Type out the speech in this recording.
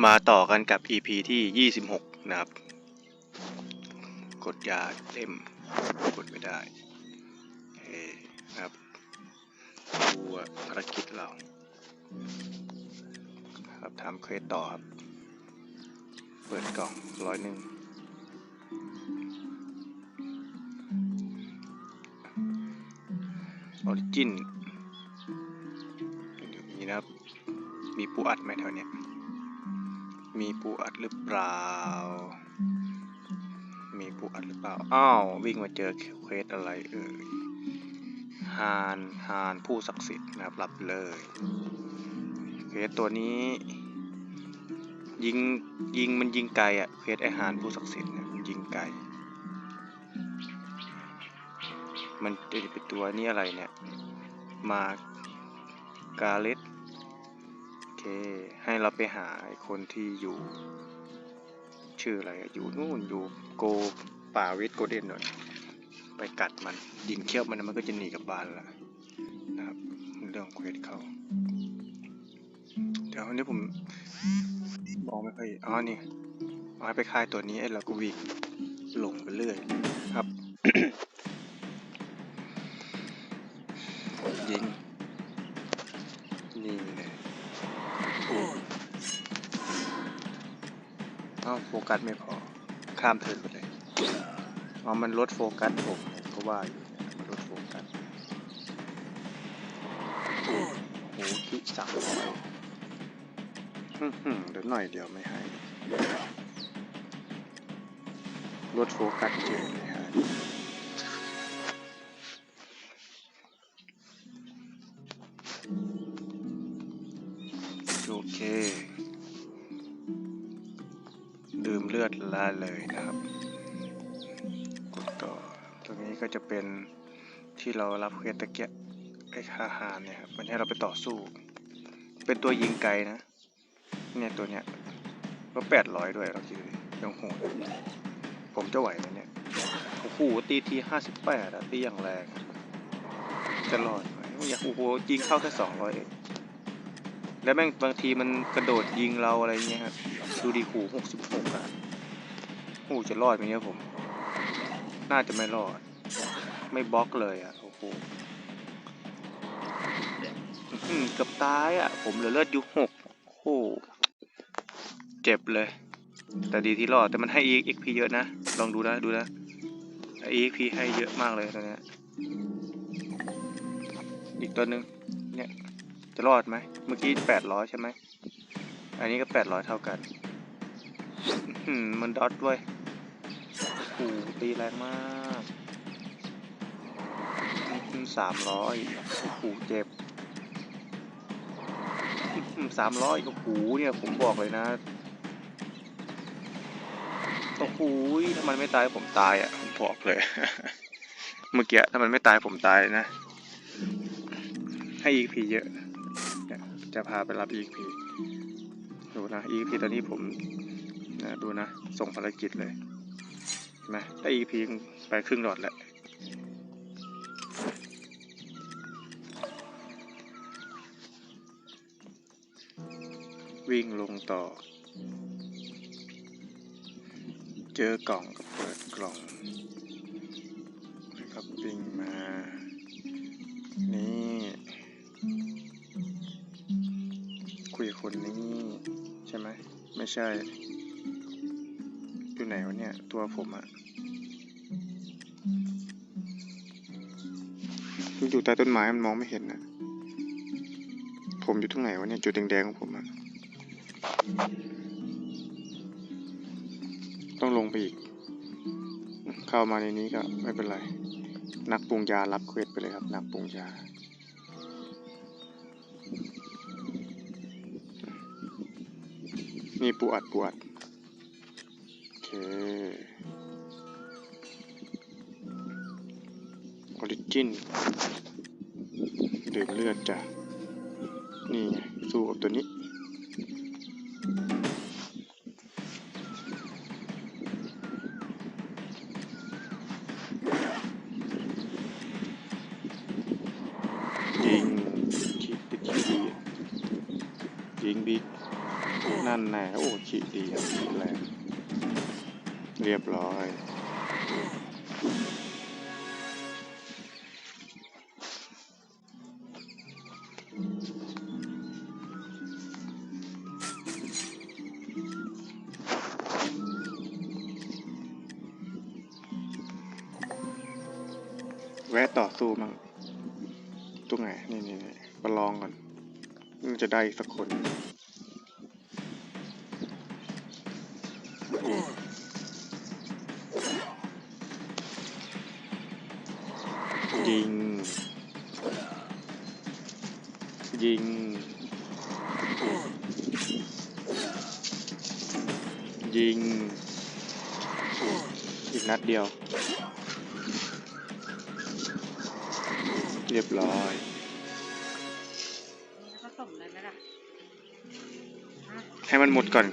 มาต่อกันกับ EP ที่ 26 นะครับ กดยาเต็ม กดไม่ได้โอเคนะครับดูภารกิจเรา ครับทำเควสต่อครับ เปิดกล่องร้อยหนึ่งออริจิน อยู่นี่นะครับ มีปูอัดไหมแถวเนี้ย มีปูอัดหรือเปล่า มีปูอัดหรือเปล่า อ้าววิ่งมาเจอเควสอะไรเอ่ยฮานฮานผู้ศักดิ์สิทธิ์นะครับรับเลยเควสตัวนี้ ยิงยิงมันยิงไกลอะเควสไอฮานผู้ศักดิ์สิทธิ์เนี่ยมันยิงไกลมันจะเป็นตัวนี้อะไรเนี่ย มากาเลต เค ให้เราไปหาคนที่อยู่ ชื่ออะไรอยู่นู่นอยู่โกป่าเวทโกเด้นหน่อย ไปกัดมันยิงเขี้ยวมันมันก็จะหนีกลับบ้านละนะครับ เรื่องเควสเขาเดี๋ยววันนี้ผมมองไม่ค่อยอ๋อนี่เอาไปคายตัวนี้ไอ้เราก็วิ่งหลงไปเรื่อยครับ เอ้าโฟกัสไม่พอ ข้ามเทินไปเลยอ๋อมันลดโฟกัสผมเนี่ยก็ว่าอยู่ลดโฟกัสโอ้โหคิดสามร้อยเดี๋ยวหน่อยเดียวไม่ให้ลดโฟกัสเจอเลยฮะโอเค เลือดละเลยนะครับกดต่อตรงนี้ก็จะเป็นที่เรารับเควสตะเกียะไอ้คาหารเนี่ยครับมันให้เราไปต่อสู้ เป็นตัวยิงไกลนะ เนี่ยตัวเนี้ยก็แปดร้อยด้วยเราคิดดูยังโหดผมจะไหวไหมเนี่ยโอ้โหตีทีห้าสิบแปดอะตีอย่างแรงจะรอดไหมอยากโอ้โหยิงเข้าแค่สองร้อยเองแล้วแม่งบางทีมันกระโดดยิงเราอะไรเงี้ยครับดูดีขู่หกสิบหกอะ โอ้จะรอดไหมเนี่ยผม น่าจะไม่รอด ไม่บล็อกเลยอะ โอ้โหเกือบตายอะ ผมเหลือเลือดอยู่หกโอ้โหเจ็บเลย แต่ดีที่รอด แต่มันให้ EXP เยอะนะ ลองดูนะ ดูนะ EXP ให้เยอะมากเลยตอนนี้อีกตัวหนึ่งเนี่ย จะรอดไหม เมื่อกี้แปดร้อยใช่ไหม อันนี้ก็แปดร้อยเท่ากันมมันดอทด้วย โอ้โหตีแรงมากสามร้อยโอ้โหเจ็บสามร้อยโอ้โหเนี่ยผมบอกเลยนะโอ้โหถ้ามันไม่ตายผมตายอะผมบอกเลย เมื่อกี้ถ้ามันไม่ตายผมตายนะ ให้ EP เยอะ จะพาไปรับ EXP ดูนะ EXP ตอนนี้ผมนะดูนะ ส่งภารกิจเลยเห็ นไหมได้ EXP ไปครึ่งหลอดแล้ววิ่งลงต่อ เจอกล่องก็เปิดกล่องนะครับวิ่งมา นี่ คุยคนนี้ ใช่ไหม ไม่ใช่ ไหนวะเนี่ย ตัวผมอะอยู่ใต้ต้นไม้มันมองไม่เห็นนะผมอยู่ตรงไหนวะเนี่ย จุดแดงๆของผมอะต้องลงไปอีก เข้ามาในนี้ก็ไม่เป็นไร นักปรุงยารับเควสไปเลยครับ นักปรุงยานี่ปูอัดปูอัด อเคออริจินดื่มเลือดจ้ะ นี่ไงสู้กับตัวนี้ ยิงฉีดติดดียิงบิ๊กนั่นแน่โอ้ขีดดีครับขีดแรง เรียบร้อย แวะต่อสู้มั่งตรงไหน นี่นี่นี่มาลองก่อนมันจะได้สักคน ยิง ยิง ยิง อีกนัดเดียว เรียบร้อยผสมเลยไหมล่ะฮะให้มันหมดก่อน